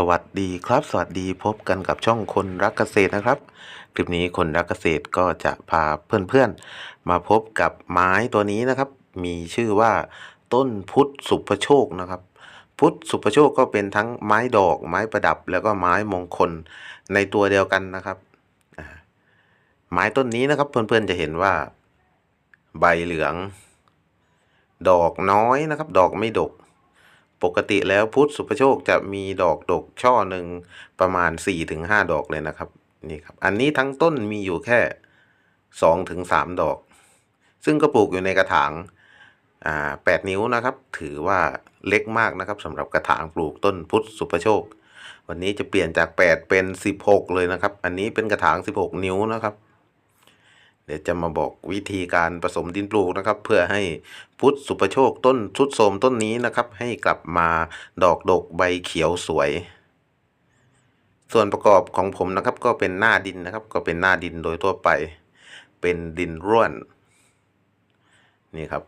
สวัสดีครับ สวัสดีพบกันกับช่องคนรักเกษตรนะครับ คลิปนี้คนรักเกษตรก็จะพาเพื่อนๆ มาพบกับไม้ตัวนี้นะครับ มีชื่อว่าต้นพุทธสุภโชคนะครับ พุทธสุภโชคก็เป็นทั้งไม้ดอก ไม้ประดับ แล้วก็ไม้มงคลในตัวเดียวกันนะครับ ไม้ต้นนี้นะครับ เพื่อนๆจะเห็นว่า ใบเหลือง ดอกน้อยนะครับ ดอกไม่ดก ปกติแล้วพุทธสุภโชคจะมีดอกดกช่อหนึ่งประมาณ 4-5 ดอกเลยนะครับนี่ครับ อันนี้ทั้งต้นมีอยู่แค่ 2-3 ดอก ซึ่งก็ปลูกอยู่ในกระถางอ่า8นิ้วนะครับ ถือว่าเล็กมากนะครับสำหรับกระถางปลูกต้นพุทธสุภโชค วันนี้จะเปลี่ยนจาก 8 เป็น 16 เลยนะครับ อันนี้เป็นกระถาง 16 นิ้วนะครับ เดี๋ยวจะมาบอกวิธีการผสมดินปลูกนะครับ เพื่อให้พุทธสุภโชคต้นชุดโทรมต้นนี้นะครับ ให้กลับมาดอกดกใบเขียวสวย ส่วนประกอบของผมนะครับ ก็เป็นหน้าดินนะครับ ก็เป็นหน้าดินโดยทั่วไป เป็นดินร่วนนี่ครับ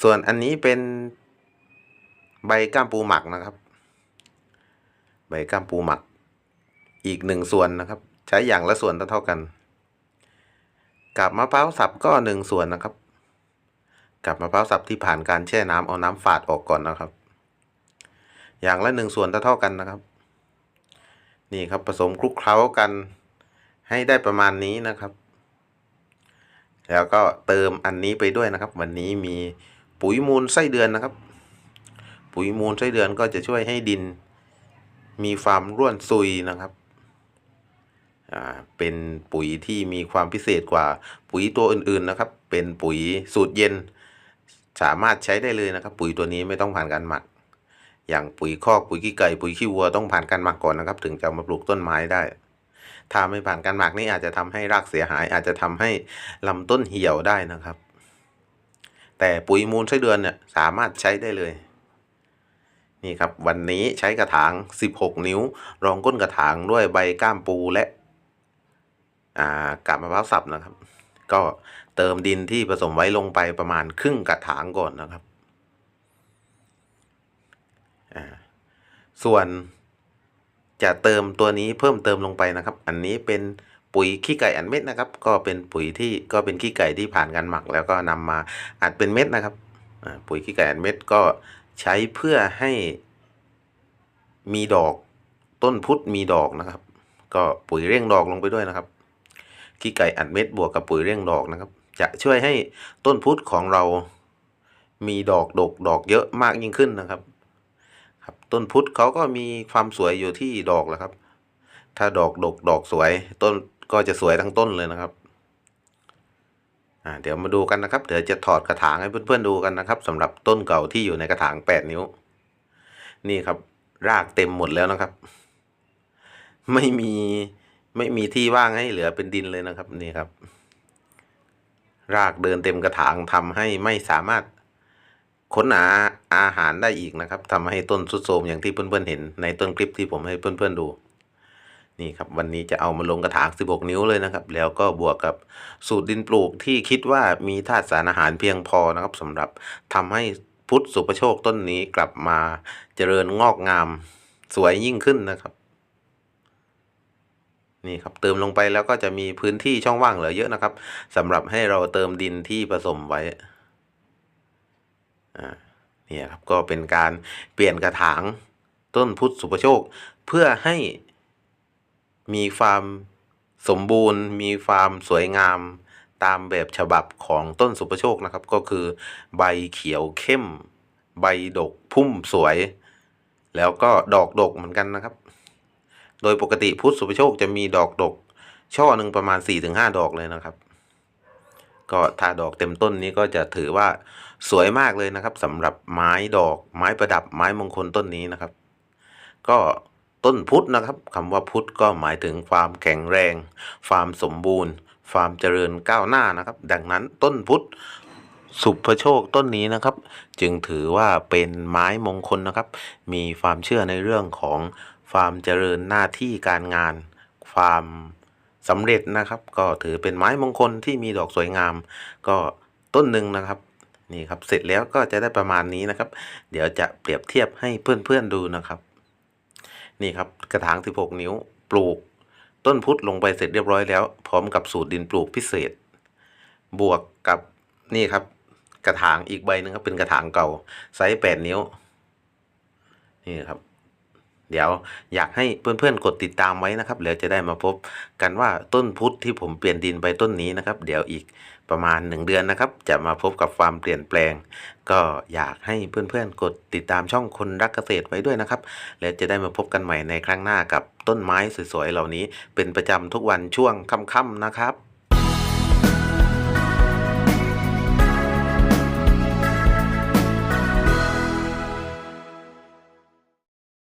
ส่วนอันนี้เป็นใบก้ามปูหมักนะครับ ใบก้ามปูหมัก อีกหนึ่งส่วนนะครับ ใช้อย่างละส่วนเท่าๆกัน กับมะพร้าวสับก็หนึ่งส่วนนะครับ กับมะพร้าวสับที่ผ่านการแช่น้ำเอาน้ำฝาดออกก่อนนะครับ อย่างละหนึ่งส่วนเท่ากันนะครับ นี่ครับผสมคลุกเคล้ากันให้ได้ประมาณนี้นะครับ แล้วก็เติมอันนี้ไปด้วยนะครับ วันนี้มีปุ๋ยมูลไส้เดือนนะครับ ปุ๋ยมูลไส้เดือนก็จะช่วยให้ดิน มีความร่วนซุยนะครับ เป็นปุ๋ยที่มีความพิเศษกว่าปุ๋ยตัวอื่นๆนะครับ เป็นปุ๋ยสูตรเย็น สามารถใช้ได้เลยนะครับ ปุ๋ยตัวนี้ไม่ต้องผ่านการหมัก อย่างปุ๋ยคอกปุ๋ยขี้ไก่ปุ๋ยขี้วัวต้องผ่านการหมักก่อนนะครับ ถึงจะมาปลูกต้นไม้ได้ ถ้าไม่ผ่านการหมักนี่อาจจะทำให้รากเสียหาย อาจจะทำให้ลำต้นเหี่ยวได้นะครับ แต่ปุ๋ยมูลไส้เดือนเนี่ยสามารถใช้ได้เลยนี่ครับวันนี้ใช้กระถาง 16 นิ้ว รองก้นกระถางด้วยใบก้ามปูและ อ่ากาบมะพร้าวสับนะครับ ก็เติมดินที่ผสมไว้ลงไปประมาณครึ่งกระถางก่อนนะครับอ่าส่วนจะเติมตัวนี้เพิ่มเติมลงไปนะครับ อันนี้เป็นปุ๋ยขี้ไก่อัดเม็ดนะครับ ก็เป็นปุ๋ยที่ก็เป็นขี้ไก่ที่ผ่านการหมัก แล้วก็นำมาอัดเป็นเม็ดนะครับอ่าปุ๋ยขี้ไก่อัดเม็ดก็ใช้เพื่อให้มีดอกต้นพุทธมีดอกนะครับ ก็ปุ๋ยเร่งดอกลงไปด้วยนะครับ ขี้ไก่อัดเม็ดบวกกับปุ๋ยเร่งดอกนะครับ จะช่วยให้ต้นพุทธของเรามีดอกดกดอกเยอะมากยิ่งขึ้นนะครับ ครับต้นพุทธเขาก็มีความสวยอยู่ที่ดอกแหละครับ ถ้าดอกดกดอกสวย ต้นก็จะสวยทั้งต้นเลยนะครับเดี๋ยวมาดูกันนะครับ เดี๋ยวจะถอดกระถางให้เพื่อนๆดูกันนะครับสำหรับต้นเก่าที่อยู่ในกระถางแปดนิ้ว นี่ครับ รากเต็มหมดแล้วนะครับ ไม่มี ไม่มีที่ว่างให้เหลือเป็นดินเลยนะครับนี่ครับ รากเดินเต็มกระถางทำให้ไม่สามารถค้นหาอาหารได้อีกนะครับทำให้ต้นสุดโทรมอย่างที่เพื่อนๆเห็น ในต้นคลิปที่ผมให้เพื่อนๆดู นี่ครับ วันนี้จะเอามาลงกระถาง 16 นิ้วเลยนะครับ แล้วก็บวกกับสูตรดินปลูกที่คิดว่ามีธาตุสารอาหารเพียงพอนะครับสำหรับทำให้พุทธสุภโชคต้นนี้กลับมาเจริญงอกงาม สวยยิ่งขึ้นนะครับ นี่ครับเติมลงไปแล้วก็จะมีพื้นที่ช่องว่างเหลือเยอะนะครับสำหรับให้เราเติมดินที่ผสมไว้อ่าเนี่ยครับก็เป็นการเปลี่ยนกระถางต้นพุทธสุภโชค เพื่อให้มีความสมบูรณ์ มีความสวยงามตามแบบฉบับของต้นสุภโชคนะครับ ก็คือใบเขียวเข้ม ใบดกพุ่มสวย แล้วก็ดอกดกเหมือนกันนะครับ โดยปกติพุทธสุภโชคจะมีดอกดก ช่อหนึ่งประมาณ 4-5 ดอกเลยนะครับ ก็ถ้าดอกเต็มต้นนี้ก็จะถือว่าสวยมากเลยนะครับสำหรับไม้ดอกไม้ประดับไม้มงคลต้นนี้นะครับ ก็ต้นพุทธนะครับคำว่าพุทธก็หมายถึงความแข็งแรง ความสมบูรณ์ ความเจริญก้าวหน้านะครับ ดังนั้นต้นพุทธสุภโชคต้นนี้นะครับ จึงถือว่าเป็นไม้มงคลนะครับ มีความเชื่อในเรื่องของ ความเจริญหน้าที่การงาน ความสำเร็จนะครับ ก็ถือเป็นไม้มงคลที่มีดอกสวยงาม ก็ต้นหนึ่งนะครับนี่ครับเสร็จแล้วก็จะได้ประมาณนี้นะครับ เดี๋ยวจะเปรียบเทียบให้เพื่อนๆดูนะครับ นี่ครับกระถาง 16 นิ้วปลูก ต้นพุทธลงไปเสร็จเรียบร้อยแล้ว พร้อมกับสูตรดินปลูกพิเศษ บวกกับนี่ครับ กระถางอีกใบหนึ่งครับเป็นกระถางเก่าไซส์8นิ้วนี่ครับ เดี๋ยวอยากให้เพื่อนๆกดติดตามไว้นะครับเดี๋ยวจะได้มาพบกันว่าต้นพุทธที่ผมเปลี่ยนดินไปต้นนี้นะครับ เดี๋ยวอีกประมาณ 1 เดือนนะครับ จะมาพบกับความเปลี่ยนแปลง ก็อยากให้เพื่อนๆกดติดตามช่องคนรักเกษตรไว้ด้วยนะครับ แล้วจะได้มาพบกันใหม่ในครั้งหน้ากับต้นไม้สวยๆเหล่านี้เป็นประจำทุกวันช่วงค่ำๆนะครับ